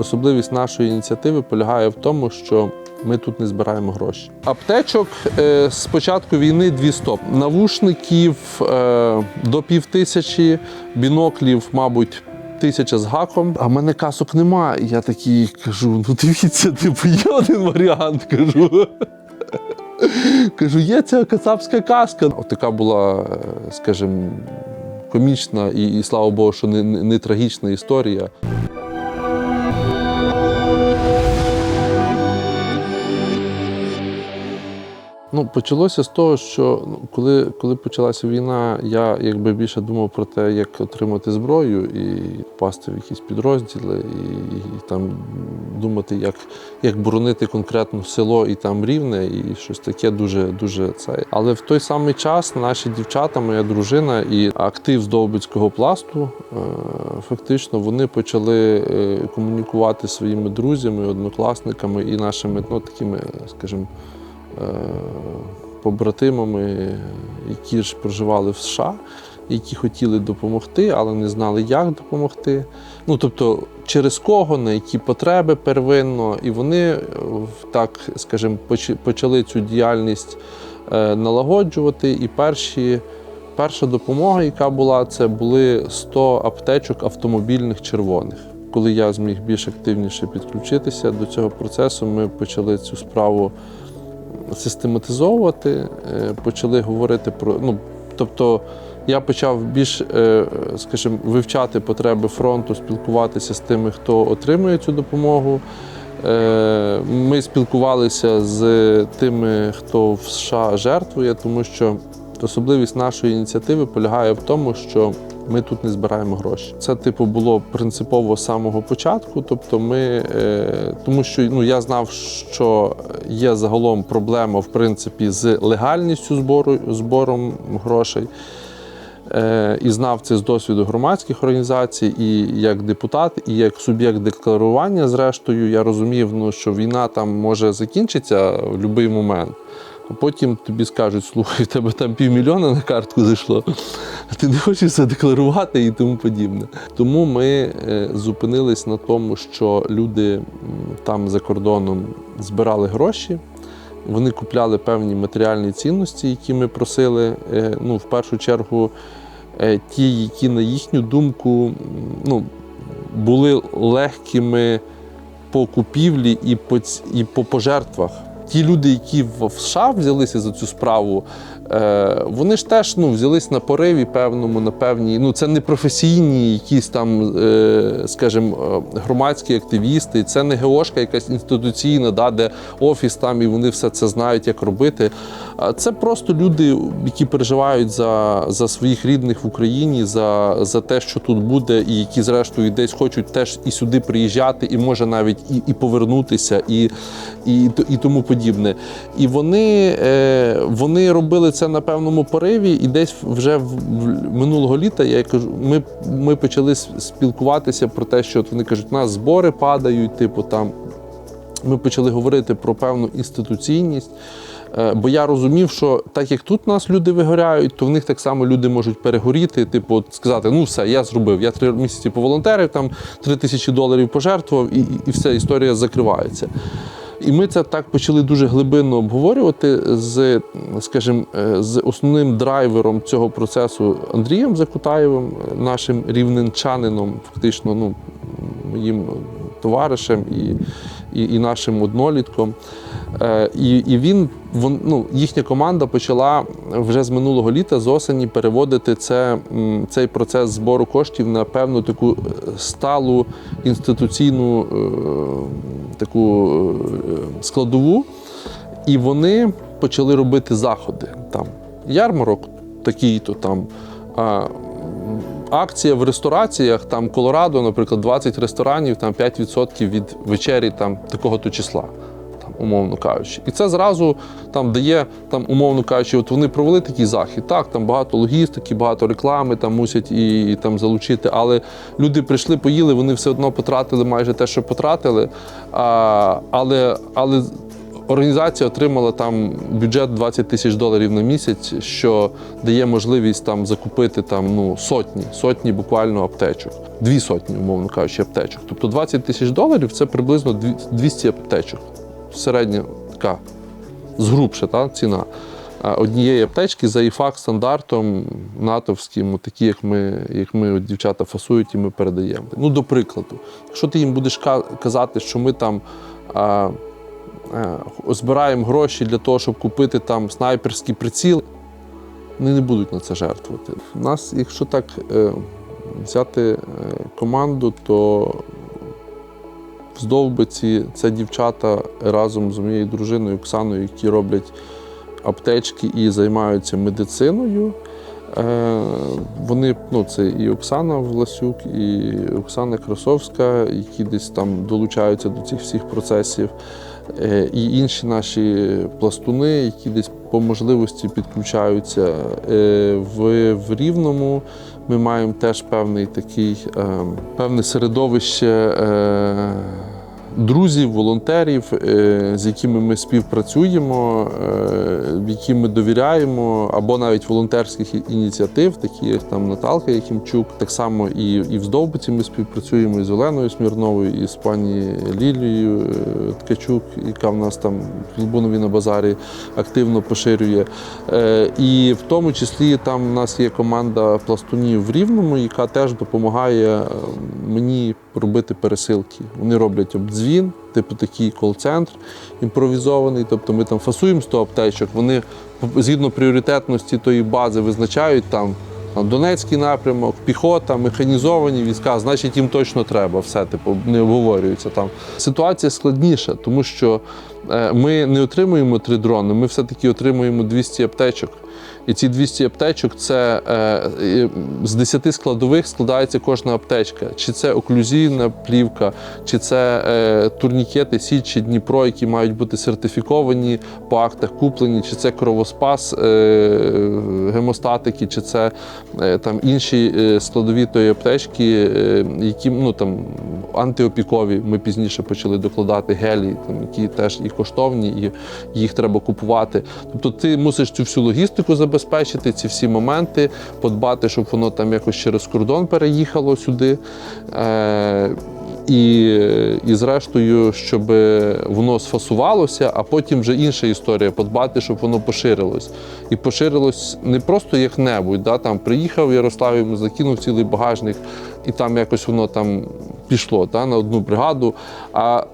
Особливість нашої ініціативи полягає в тому, що ми тут не збираємо гроші. Аптечок е, з початку війни 200. Навушників е, до півтисячі, біноклів, мабуть. Тисяча з гаком, а в мене касок нема. Я такий кажу: ну дивіться, типу, є один варіант. Кажу. Кажу, є ця кацапська каска. От така була, скажімо, комічна і, і слава Богу, що не, не трагічна історія. Ну, почалося з того, що ну, коли, коли почалася війна, я якби більше думав про те, як отримати зброю і впасти в якісь підрозділи, і, і там думати, як, як боронити конкретно село і там рівне, і щось таке дуже дуже це. Але в той самий час наші дівчата, моя дружина і актив з Довбицького пласту, е, фактично вони почали е, комунікувати своїми друзями, однокласниками і нашими, ну такими, скажімо побратимами, які ж проживали в США, які хотіли допомогти, але не знали, як допомогти. Ну, тобто, через кого, на які потреби первинно. І вони е, так, скажімо, почали цю діяльність е, налагоджувати. І перші. Перша допомога, яка була, це були 100 аптечок автомобільних червоних. Коли я зміг більш активніше підключитися до цього процесу, ми почали цю справу систематизовувати, е, почали говорити про. Ну, тобто я почав більш, е, скажімо, вивчати потреби фронту, спілкуватися з тими, хто отримує цю допомогу. Е, Ми спілкувалися з тими, хто в США жертвує, тому що особливість нашої ініціативи полягає в тому, що ми тут не збираємо гроші. Це, типу, було принципово з самого початку. Тобто, ми е, тому, що ну я знав, що є загалом проблема в принципі з легальністю збору збором грошей. Е, І знав це з досвіду громадських організацій, і як депутат, і як суб'єкт декларування. Зрештою, я розумів, ну, що війна там може закінчитися в будь-який момент. Потім тобі скажуть, слухай, в тебе там півмільйона на картку зайшло, а ти не хочеш це декларувати і тому подібне. Тому ми е, зупинились на тому, що люди там за кордоном збирали гроші. Вони купляли певні матеріальні цінності, які ми просили. Е, Ну, в першу чергу, е, ті, які, на їхню думку, ну, були легкими по купівлі і по, і по пожертвах. Ті люди, які в США взялися за цю справу, е, вони ж теж ну, взялись на пориві певному, на певній. Ну, це не професійні якісь там, е, скажімо, е, громадські активісти, це не ГОшка якась інституційна, да, де офіс там і вони все це знають, як робити. Це просто люди, які переживають за, за своїх рідних в Україні, за, за те, що тут буде, і які, зрештою, десь хочуть теж і сюди приїжджати, і може навіть і, і повернутися, і, і, і тому подібне. І вони, е, вони робили це на певному пориві, і десь вже минулого літа я кажу, ми, ми почали спілкуватися про те, що от вони кажуть, у нас збори падають, типу там. Ми почали говорити про певну інституційність. Е, Бо я розумів, що так як тут нас люди вигоряють, то в них так само люди можуть перегоріти, типу, сказати, ну все, я зробив. Я три місяці поволонтерив, там три тисячі доларів пожертвував, і, і, і історія закривається. І ми це так почали дуже глибинно обговорювати з, скажімо, е, з основним драйвером цього процесу Андрієм Закутаєвим, нашим рівненчанином, фактично, ну, моїм товаришем і, і, і нашим однолітком. Е, і, і він, ну, їхня команда почала вже з минулого літа з осені переводити це, цей процес збору коштів на певну таку е, сталу інституційну е, таку складову. І вони почали робити заходи. Там ярмарок такий-то там. Акція в рестораціях, там Колорадо, наприклад, 20 ресторанів, там 5% від вечері там такого-то числа, умовно кажучи. І це зразу там дає, там, умовно кажучи, от вони провели такий захід. Так, там багато логістики, багато реклами там мусять і, і там залучити. Але люди прийшли, поїли, вони все одно потратили майже те, що потратили. А, але, але Організація отримала там бюджет 20 тисяч доларів на місяць, що дає можливість там закупити там ну сотні, сотні буквально аптечок, дві сотні, умовно кажучи, аптечок. Тобто 20 тисяч доларів це приблизно дві- 200 аптечок. Середня така згрубша та, ціна. Однієї аптечки за ІФАК стандартом натовським, такі, як ми, як ми от дівчата фасують і ми передаємо. Ну, до прикладу, якщо ти їм будеш казати, що ми там а, а, збираємо гроші для того, щоб купити там снайперський приціл, вони не будуть на це жертвувати. У нас, якщо так е, взяти е, команду, то в Здовбиці це дівчата разом з моєю дружиною Оксаною, які роблять аптечки і займаються медициною. Е, Вони, ну, це і Оксана Власюк, і Оксана Красовська, які десь там долучаються до цих всіх процесів, Е, і інші наші пластуни, які десь по можливості підключаються. Е, В, в Рівному ми маємо теж певний такий, е, певне середовище. Друзів, волонтерів, е, з якими ми співпрацюємо, е, яким ми довіряємо, або навіть волонтерських ініціатив, такі як там Наталка Якимчук. Так само і, і в Здовбиці ми співпрацюємо і з Оленою Смірновою, і з пані Лілією е, Ткачук, яка в нас там в Лубунові на базарі активно поширює. І в тому числі там в нас є команда пластунів в Рівному, яка теж допомагає е, мені робити пересилки. Вони роблять обдзвін, типу такий кол-центр імпровізований. Тобто ми там фасуємо 100 аптечок, вони згідно пріоритетності тої бази визначають там. там Донецький напрямок, піхота, механізовані війська, значить їм точно треба. Все типу не обговорюється там. Ситуація складніша, тому що е, ми не отримуємо три дрони, ми все-таки отримуємо 200 аптечок. І ці 200 аптечок це е, з 10 складових складається кожна аптечка. Чи це оклюзійна плівка, чи це е, турнікети Січі Дніпро, які мають бути сертифіковані по актах куплені, чи це кровоспас, е, гемостатики, чи це е, там інші е, складові тої аптечки, е, які ну там антиопікові. Ми пізніше почали докладати гелі, там які теж і коштовні, і їх треба купувати. Тобто ти мусиш цю всю логістику забезпечити, ці всі моменти, подбати, щоб воно там якось через кордон переїхало сюди. Е, і, і зрештою, щоб воно сфасувалося, а потім вже інша історія подбати, щоб воно поширилось. І поширилось не просто як-небудь. Да, там приїхав Ярослав, йому закинув цілий багажник, і там якось воно там пішло да, на одну бригаду. А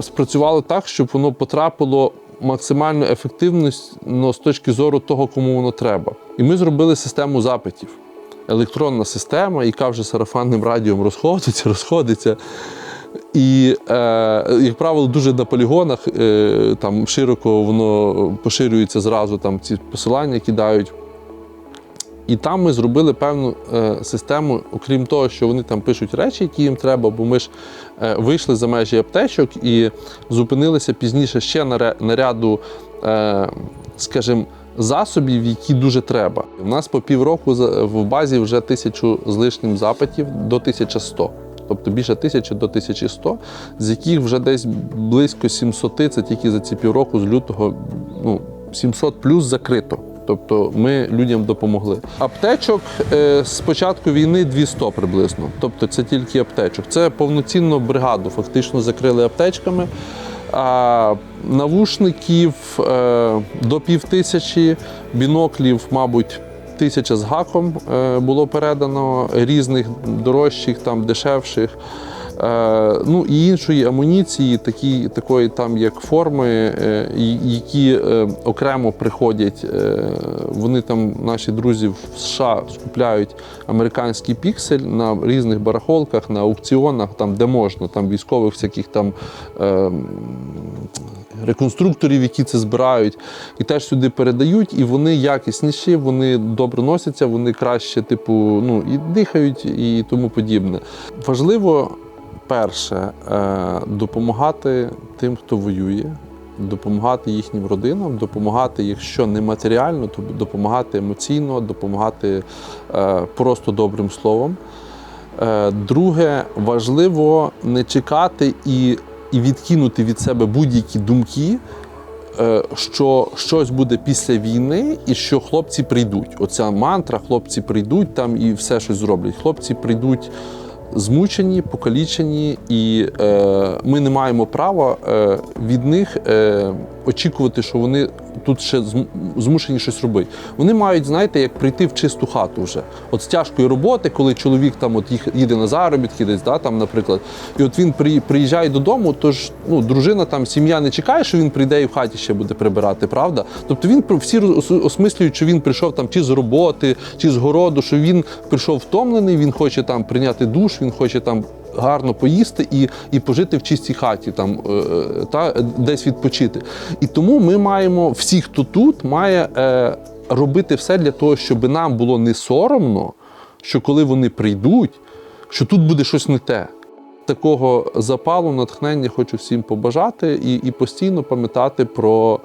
спрацювало так, щоб воно потрапило максимально ефективно ну, з точки зору того, кому воно треба. І ми зробили систему запитів. Електронна система, яка вже сарафанним радіом розходиться, розходиться. І, е, як правило, дуже на полігонах е, там широко воно поширюється зразу, там ці посилання кидають. І там ми зробили певну е, систему, окрім того, що вони там пишуть речі, які їм треба, бо ми ж е, вийшли за межі аптечок і зупинилися пізніше ще на, ряду, е, скажімо, засобів, які дуже треба. У нас по півроку в базі вже тисячу з лишнім запитів до 1100. Тобто більше тисячі до 1100, з яких вже десь близько 700 це тільки за ці півроку з лютого ну, 700 плюс закрито. Тобто ми людям допомогли. Аптечок е, з початку війни 200 приблизно. Тобто це тільки аптечок. Це повноцінну бригаду фактично закрили аптечками. А навушників е, до півтисячі, біноклів, мабуть, тисяча з гаком е, було передано різних дорожчих, там дешевших. Е, ну і іншої амуніції, такі, такої там як форми, е, які е, окремо приходять. Вони там, наші друзі в США, скупляють американський піксель на різних барахолках, на аукціонах, там де можна, там військових всяких там. Реконструкторів, які це збирають, і теж сюди передають, і вони якісніші, вони добре носяться, вони краще, типу, ну і дихають, і тому подібне. Важливо перше е, допомагати тим, хто воює, допомагати їхнім родинам, допомагати, якщо не матеріально, то допомагати емоційно, допомагати е, просто добрим словом. Е, Друге, важливо не чекати і, і відкинути від себе будь-які думки що щось буде після війни, і що хлопці прийдуть. Оця мантра, хлопці прийдуть там і все щось зроблять. Хлопці прийдуть змучені, покалічені, і е, ми не маємо права е, від них е, очікувати, що вони тут ще змушені щось робити. Вони мають, знаєте, як прийти в чисту хату вже. От з тяжкої роботи, коли чоловік там от їде на заробітки, десь да, там, наприклад, і от він приїжджає додому, то ж ну, дружина там, сім'я не чекає, що він прийде і в хаті ще буде прибирати, правда? Тобто він всі осмислюють, що він прийшов там чи з роботи, чи з городу, що він прийшов втомлений, він хоче там прийняти душ, він хоче там. Гарно поїсти і, і пожити в чистій хаті, там е, е, та десь відпочити. І тому ми маємо всі, хто тут, має е, робити все для того, щоб нам було не соромно, що коли вони прийдуть, що тут буде щось не те. Такого запалу, натхнення хочу всім побажати і, і постійно пам'ятати про,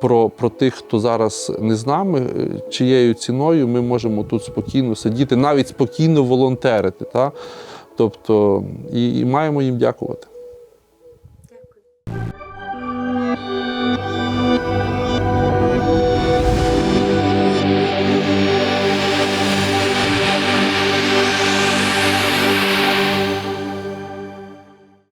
про, про тих, хто зараз не з нами, е, чиєю ціною ми можемо тут спокійно сидіти, навіть спокійно волонтерити. Та? Тобто, і, і маємо їм дякувати.